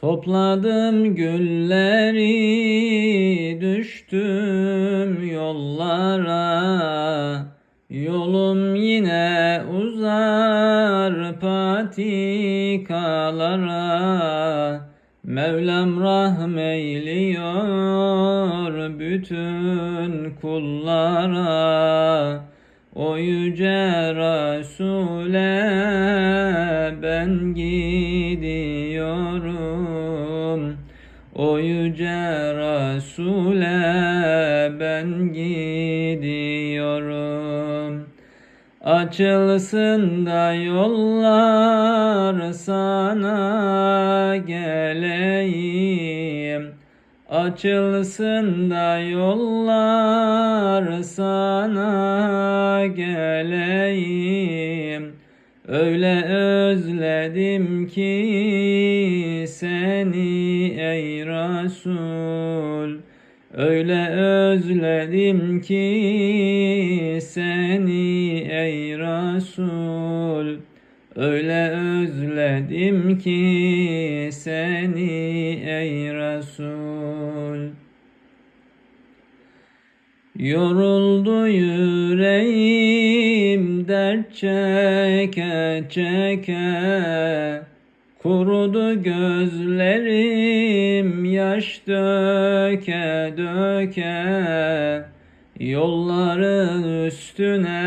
Topladım gülleri düştüm yollara. Yolum yine uzar patikalara. Mevlam rahmeyliyor bütün kullara. O yüce Resul'e ben gidiyorum O yüce Resul'e ben gidiyorum. Açılsın da yollar sana geleyim. Açılsın da yollar sana geleyim. Öyle özledim ki Resul Öyle özledim ki seni ey Resul. Öyle özledim ki seni ey Resul. Yoruldu yüreğim dert çeke çeke Kurudu gözlerim yaş döke döke Yolların üstüne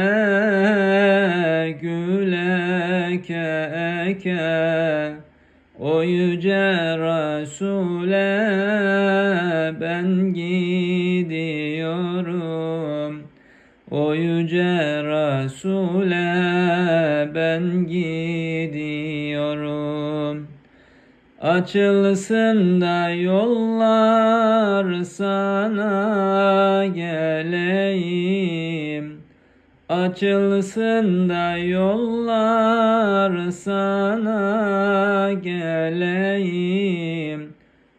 gül eke eke. O yüce Resul'e ben gidiyorum O yüce Resul'e ben gidiyorum. Açılsın da yollar sana geleyim. Açılsın da yollar sana geleyim